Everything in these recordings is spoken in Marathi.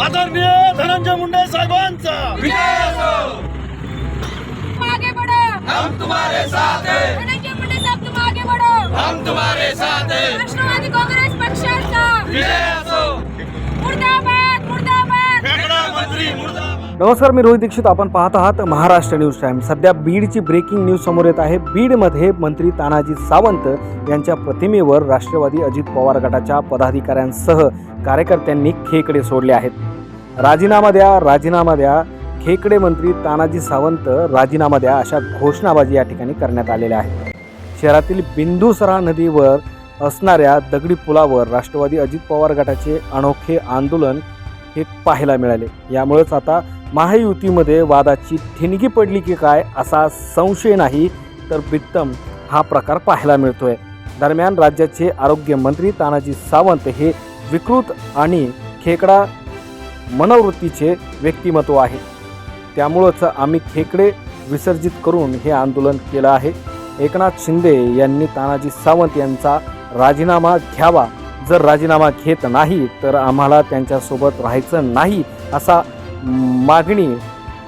आदरणीय धनंजय मुंडे साहेबांचा. आगे बढ़ो. हम तुम्हारे साथ हैं। धनंजय मुंडे साहब तुम आगे बढ़ो. हम तुम्हारे साथ हैं। राष्ट्रवादी काँग्रेस पक्षाचा. विजय असो। मुर्दाबाद मुर्दाबाद. मंत्री मुर्दाबाद. नमस्कार मी रोहित दीक्षित. आपण पाहत आहात महाराष्ट्र न्यूज टाइम. सध्या बीडची ब्रेकिंग न्यूज समोर येत आहे. बीडमध्ये मंत्री तानाजी सावंत यांच्या प्रतिमेवर राष्ट्रवादी अजित पवार गटाच्या पदाधिकाऱ्यांसह कार्यकर्त्यांनी खेकडे सोडले आहेत. राजीनामा द्या राजीनामा द्या. खेकडे मंत्री तानाजी सावंत राजीनामा द्या अशा घोषणाबाजी या ठिकाणी करण्यात आलेल्या आहेत. शहरातील बिंदुसरा नदीवर असणाऱ्या दगडी पुलावर राष्ट्रवादी अजित पवार गटाचे अनोखे आंदोलन हे पाहायला मिळाले. यामुळेच आता महायुतीमध्ये वादाची ठिणगी पडली की काय असा संशय नाही तर बित्तम हा प्रकार पाहायला मिळतोय. दरम्यान राज्याचे आरोग्यमंत्री तानाजी सावंत हे विकृत आणि खेकडा मनोवृत्तीचे व्यक्तिमत्व आहे. त्यामुळंच आम्ही खेकडे विसर्जित करून हे आंदोलन केलं आहे. एकनाथ शिंदे यांनी तानाजी सावंत यांचा राजीनामा घ्यावा. जर राजीनामा घेत नाही तर आम्हाला त्यांच्यासोबत राहायचं नाही असा मागणी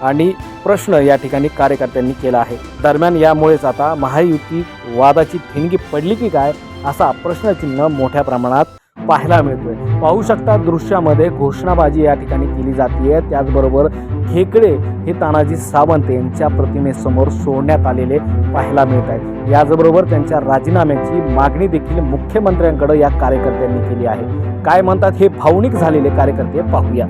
आणि प्रश्न या ठिकाणी कार्यकर्त्यांनी केला आहे. दरम्यान यामुळेच आता महायुती वादाची ठिणगी पडली की काय असा प्रश्नचिन्ह मोठ्या प्रमाणात पाहायला मिळतोय. पाहू शकता दृश्यामध्ये घोषणाबाजी या ठिकाणी केली जाते त्याचबरोबर खेकडे हे तानाजी सावंत यांच्या प्रतिमेसमोर सोडण्यात आलेले पाहायला मिळत आहेत याचबरोबर त्यांच्या राजीनाम्याची मागणी देखील मुख्यमंत्र्यांकडे या कार्यकर्त्यांनी केली आहे. काय म्हणतात हे भावनिक झालेले कार्यकर्ते पाहूया.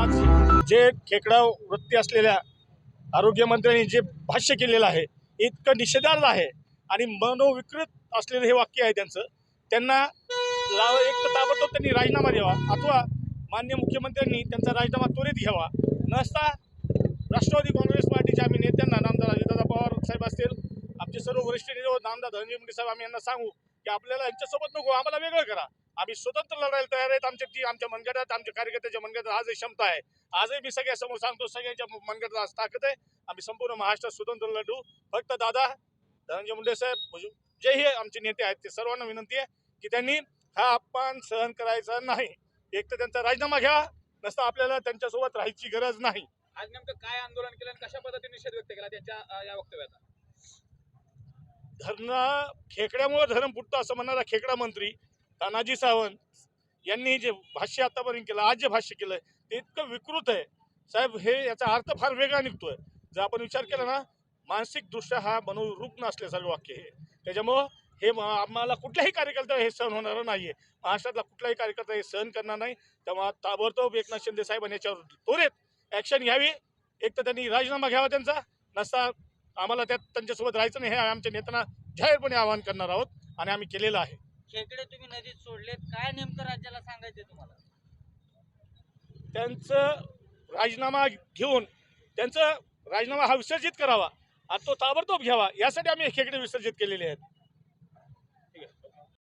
आज जे खेकडा वृत्ती असलेल्या आरोग्यमंत्र्यांनी जे भाष्य केलेलं आहे इतकं निषेधार्थ आहे. आणि मनोविकृत असलेलं हे वाक्य आहे त्यांचं. त्यांना ला- एक तर ताबडतोब त्यांनी राजीनामा द्यावा अथवा मान्य मुख्यमंत्र्यांनी त्यांचा राजीनामा त्वरित घ्यावा. नसता राष्ट्रवादी काँग्रेस पार्टीच्या आम्ही नेत्यांना नामदार अजितदादा पवार साहेब असतील आमचे सर्व वरिष्ठ नेते नामदार धनंजय मुंडे साहेब आम्ही यांना सांगू की आपल्याला यांच्यासोबत नको आम्हाला वेगळं करा. आम्ही स्वतंत्र लढायला तयार आहेत आमच्या ती आमच्या मनगटात आमच्या कार्यकर्त्याच्या मनगटात आजही क्षमता आहे. आजही मी सगळ्यासमोर सांगतो सगळ्यांच्या मनगटात आज ताकद आहे. आम्ही संपूर्ण महाराष्ट्रात स्वतंत्र लढू. फक्त दादा धनंजय मुंडे साहेब जेही आमचे नेते आहेत ते सर्वांना विनंती आहे की त्यांनी हा अपमान सहन करायचा नाही. एक तर त्यांचा राजीनामा घ्या नसता आपल्याला त्यांच्यासोबत राहायची गरज नाही. आज नेमकं काय आंदोलन केलं आणि कशा पद्धतीने निषेध व्यक्त केला त्यांच्या या वक्तव्याचा? धरणं खेकड्यामुळे धरण फुटतं असं म्हणणारा खेकडा मंत्री तानाजी सावंत यांनी जे भाष्य आतापर्यंत केलं आज जे भाष्य केलं ते इतकं विकृत आहे. साहेब हे याचा अर्थ फार वेगळा निघतोय. जर आपण विचार केला ना मानसिकदृष्ट्या हा मनोरूप नसल्यासारखं वाक्य हे त्याच्यामुळं हे आम्हाला कुठल्याही कार्यकर्त्याला हे सहन होणारं नाहीये. महाराष्ट्रातला कुठलाही कार्यकर्ता हे सहन करणार नाही. तेव्हा ताबडतोब एकनाथ शिंदे साहेबांनी याच्यावर त्वरित ॲक्शन घ्यावी. एक तर त्यांनी राजीनामा घ्यावा त्यांचा. नसता आम्हाला त्यात त्यांच्यासोबत राहायचं नाही हे आमच्या नेत्यांना जाहीरपणे आवाहन करणार आहोत आणि आम्ही केलेलं आहे. खेकडे तुम्ही नदीत सोडलेत. काय नेमकं राज्याला सांगायचंय तुम्हाला? त्यांचं राजीनामा घेऊन त्यांचं राजीनामा हा विसर्जित करावा. आणि तो ताबडतोब घ्यावा. यासाठी आम्ही हे खेकडे विसर्जित केलेले आहेत.